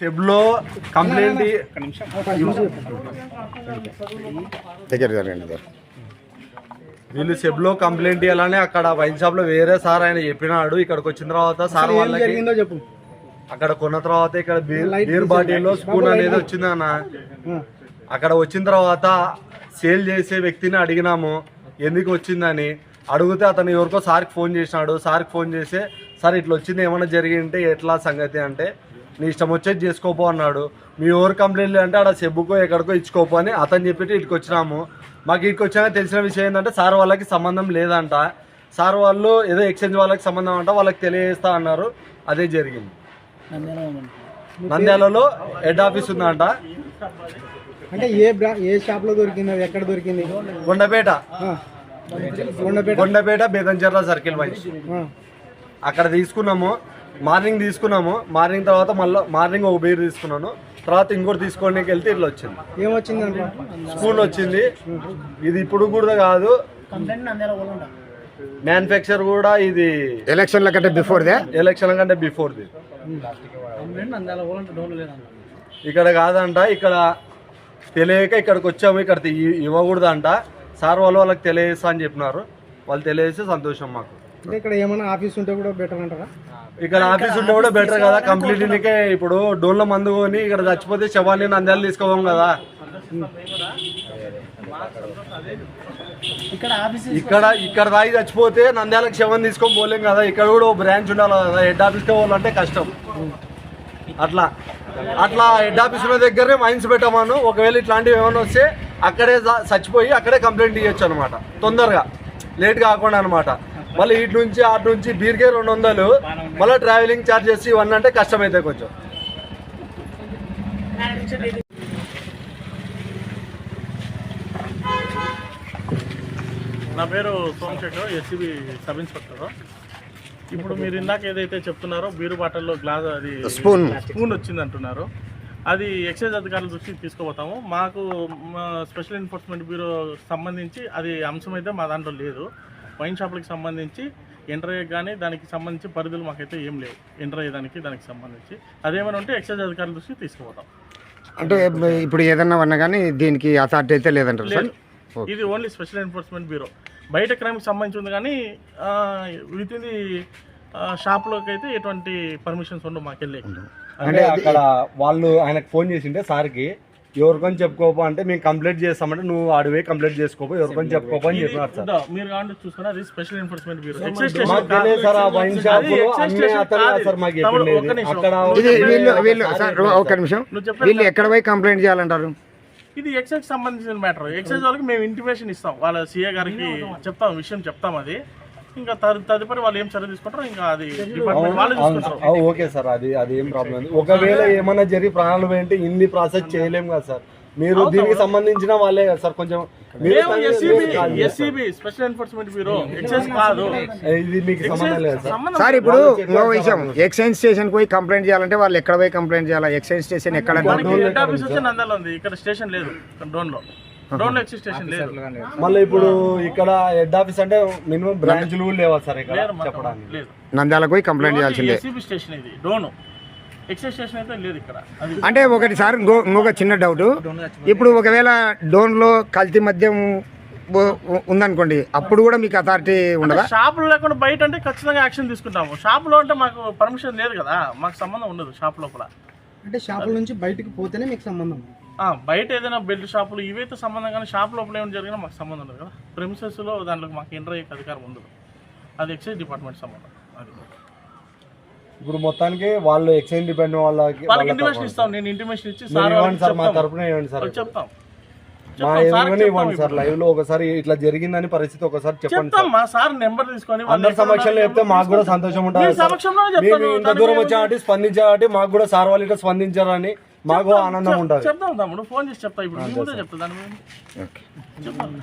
సెబ్లో complaint దగ్గర జరగండి sir వీళ్ళు సెబ్లో కంప్లైంట్ ఇవ్వాలని అక్కడ వైన్ షాప్లో వేరే సార్ ఆయన చెప్పినాడు. ఇక్కడికి వచ్చిన తర్వాత సార్ వాళ్ళకి జరిగిందో చెప్పు. అక్కడ కొన్న తర్వాత ఇక్కడ బీర్ బీర్ బాటిల్లో స్పూన్ అనేది వచ్చిందన్న ఆ, అక్కడ వచ్చిన తర్వాత సేల్ చేసే వ్యక్తిని అడిగినాము. ఎందుకు వచ్చిందని? అడిగితే అతను ఎవరికో సార్కి ఫోన్ చేసినాడు. సార్కి ఫోన్ చేసి సార్ ఇట్లా వచ్చింది ఏమైనా జరిగింటే ఎట్లా సంగతి? అంటే నీ ఇష్టం వచ్చేది చేసుకోపో అన్నాడు. మీ ఎవరు కంప్లైంట్ అంటే ఆడ సెబ్బుకో ఎక్కడికో ఇచ్చుకోపో అని అతను చెప్పి ఇటుకు వచ్చినాము. మాకు ఇటుకు వచ్చాక తెలిసిన విషయం ఏంటంటే సార్ వాళ్ళకి సంబంధం లేదంట. సార్ వాళ్ళు ఏదో ఎక్స్చేంజ్ వాళ్ళకి సంబంధం అంట వాళ్ళకి తెలియజేస్తా అన్నారు. అదే జరిగింది. నంద్యాలలో హెడ్ ఆఫీస్ ఉందంట. అంటే ఏ బ్రా ఏ షాప్లో దొరికింది అది ఎక్కడ దొరికింది? కొండపేట కొండపేట బేదంచెర్ల సర్కిల్ వైజ్ ఆ, అక్కడ తీసుకున్నాము. మార్నింగ్ తీసుకున్నాము. మార్నింగ్ తర్వాత మళ్ళీ మార్నింగ్ ఒక బీర్ తీసుకున్నాను. తర్వాత ఇంకోటి తీసుకోవడానికి వెళ్తే ఇట్లా వచ్చింది. ఏమొచ్చింది స్పూన్ వచ్చింది. ఇది ఇప్పుడు కూడా కాదు. మ్యానుఫ్యాక్చర్ కూడా ఇది ఎలక్షన్ల కంటే బిఫోర్ దే ఎలక్షన్ కంటే బిఫోర్ది. ఇక్కడ కాదంట ఇక్కడ తెలియక ఇక్కడికి వచ్చాము ఇక్కడ ఇవ్వకూడదంట. సార్ వాళ్ళు వాళ్ళకి తెలియజేస్తా అని చెప్పినారు. వాళ్ళు తెలియజేస్తే సంతోషం మాకు. అంటే ఇక్కడ ఏమైనా ఆఫీస్ ఉంటే కూడా బెటర్ అంటారా? ఇక్కడ ఆఫీస్ ఉంటే కూడా బెటర్ కదా కంప్లీట్ నీకే ఇప్పుడు డోన్ల మందు కొని ఇక్కడ చచ్చిపోతే శవాన్ని నంద్యాలు తీసుకోవాలి కదా. ఇక్కడ ఇక్కడ దాగి చచ్చిపోతే నంద్యాలకు శవం తీసుకొని పోలేం కదా ఇక్కడ కూడా ఓ బ్రాంచ్ ఉండాలి కదా హెడ్ ఆఫీస్కి పోవాలంటే కష్టం. అట్లా అట్లా హెడ్ ఆఫీస్ ఉన్న దగ్గరే మైన్స్ పెట్టమను. ఒకవేళ ఇట్లాంటివి ఏమైనా వస్తే అక్కడే చచ్చిపోయి అక్కడే కంప్లైంట్ ఇవ్వచ్చు అనమాట తొందరగా లేట్ కాకుండా అనమాట మళ్ళీ ఇటు నుంచి అటు నుంచి బీర్కే రెండు వందలు. మళ్ళీ ట్రావెలింగ్ ఛార్జెస్ ఇవన్నీ అంటే కష్టమైతే కొంచెం. నా పేరు సోమశేఖర్ ఎస్సీబీ సబ్ ఇన్స్పెక్టర్. ఇప్పుడు మీరు ఇందాక ఏదైతే చెప్తున్నారో బీరు బాటల్లో గ్లాస్ అది స్పూన్. స్పూన్ వచ్చింది అంటున్నారు అది ఎక్సైజ్ అధికారుల దృష్టికి తీసుకుపోతాము. మాకు మా స్పెషల్ ఎన్ఫోర్స్మెంట్ బ్యూరో సంబంధించి అది అంశం అయితే మా దాంట్లో లేదు. వైన్ షాపులకు సంబంధించి ఎంటర్ అయ్యే కానీ దానికి సంబంధించి పరిధులు మాకైతే ఏం లేవు. ఎంటర్ అయ్యేదానికి దానికి సంబంధించి. అదేమైనా ఉంటే ఎక్సైజ్ అధికారుల దృష్టికి తీసుకుపోతాం. అంటే ఇప్పుడు ఏదన్నా అన్నా కానీ దీనికి అథారిటీ అయితే లేదంటారు సార్? లేదు. ఇది ఓన్లీ స్పెషల్ ఎన్ఫోర్స్మెంట్ బ్యూరో. బయట క్రైమ్కి సంబంధించి ఉంది కానీ విత్ ఇన్ ది షాప్లోకి అయితే ఎటువంటి పర్మిషన్స్ ఉండవు మాకెళ్ళి అంటే అక్కడ వాళ్ళు ఆయనకు ఫోన్ చేసింటే సార్కి ఎవరికొని చెప్పుకోపో అంటే మేము కంప్లైంట్ చేస్తామంటే నువ్వు ఆడిపోయి కంప్లైంట్ చేసుకోపో ఎవరికొని చెప్పుకోపో అని చెప్పినారు సార్. మీరు కావాలంటే చూసుకున్నా అది స్పెషల్ ఎన్ఫోర్స్మెంట్ బ్యూరో మాకు తెలియదు సార్ ఆ వైన్ షాప్ అన్నీ అతను కాదు సార్ మాకు చెప్పిండేది అక్కడ ఇది వీళ్ళు వీళ్ళు సార్. ఒక నిమిషం. వీళ్ళు ఎక్కడ పోయి కంప్లైంట్ చేయాలంటారు? ఇది ఎక్సైజ్ సంబంధించిన మ్యాటర్ ఎక్సైజ్ వాళ్ళకి మేము ఇంటిమేషన్ ఇస్తాం. వాళ్ళ సీఏ గారికి చెప్తాం విషయం చెప్తాం అది. ఇంకా తదు- తదుపరి వాళ్ళు ఏం చర్య తీసుకుంటారో ఇంకా అది డిపార్ట్మెంట్ వాళ్ళు అవును. చూసుకుంటారు. సార్. Okay sir. అది అది ఏం ప్రాబ్లం ఒకవేళ ఏమన్నా జరిగి ప్రాణాలు పోయింటే ఇన్ని ప్రాసెస్ చేయలేం కదా సార్. మీరు దీనికి సంబంధించిన వాళ్ళే కదా సార్. కొంచెం స్పెషల్ ఎన్ఫోర్స్మెంట్ బ్యూరో ఎక్సైజ్ కాదు ఇది మీకు సంబంధం లేదు సార్. ఇప్పుడు ఇంకో విషయం. ఎక్సైజ్ స్టేషన్ పోయి కంప్లైంట్ చేయాలంటే వాళ్ళు ఎక్కడ పోయి కంప్లైంట్ చేయాలి? ఎక్సైజ్ స్టేషన్ ఎక్కడ ఉంది. ఇక్కడ స్టేషన్ లేదు. డ్రోన్లో. మళ్ళీ ఇప్పుడు ఇక్కడ హెడ్ ఆఫీస్ అంటే మినిమం బ్రాంచ్లు లేవా సార్ ఇక్కడ చెప్పడానికి? నంద్యాలకు పోయి కంప్లైంట్ చేయాల్సిందే. స్టేషన్ ఇది. డ్రోన్ ఎక్సైజ్ స్టేషన్ అయితే లేదు ఇక్కడ. అంటే ఒకటి సార్ ఇంకో ఇంకొక చిన్న డౌట్ ఇప్పుడు ఒకవేళ డోన్లో కల్తీ మద్యం ఉందనుకోండి అప్పుడు కూడా మీకు అథారిటీ ఉండదా? షాపులో లేకుండా బయట అంటే ఖచ్చితంగా యాక్షన్ తీసుకుంటాము. షాపులో అంటే మాకు పర్మిషన్ లేదు కదా. మాకు సంబంధం ఉండదు షాప్ లోపల. అంటే షాపుల నుంచి బయటికి పోతేనే మీకు సంబంధం బయట ఏదైనా బెల్ట్ షాపులు ఇవైతే సంబంధం కానీ షాప్ లోపల ఏమైనా జరిగినా మాకు సంబంధం ఉండదు కదా. ప్రెమిసెస్లో దాంట్లో మాకు ఎంటర్ అయ్యే అధికారం ఉండదు. అది ఎక్సైజ్ డిపార్ట్మెంట్ సంబంధం. అది. ఇప్పుడు మొత్తానికి వాళ్ళు ఎక్స్చేంజ్ డిపెండ్ వాళ్ళకి వాళ్ళకి వాళ్ళ ఇంటిమేషన్. ఇస్తాం. నేను ఇంటిమేషన్ ఇచ్చి సార్ ఇవ్వండి సార్ మా. తరపున ఇవ్వండి సార్. చెప్తాం. మా ఎదురుగానే ఇవ్వండి సార్. లైవ్లో ఒకసారి ఇట్లా జరిగిందని పరిస్థితి ఒకసారి చెప్పండి మా సార్ నెంబర్ తీసుకొని అందరి సమక్షంలో చెప్తే మాకు కూడా సంతోషం ఉంటుంది మేము చెప్తాను. ఇంత దూరం? వచ్చామంటే స్పందించాలంటే మాకు కూడా సార్ వాళ్ళు ఇట్లా స్పందించారని మాకు ఆనందం ఉంటుంది చెప్తాం తమ్ముడు ఫోన్ చేసి చెప్తా ఇప్పుడు చెప్తా దాని చెప్తాను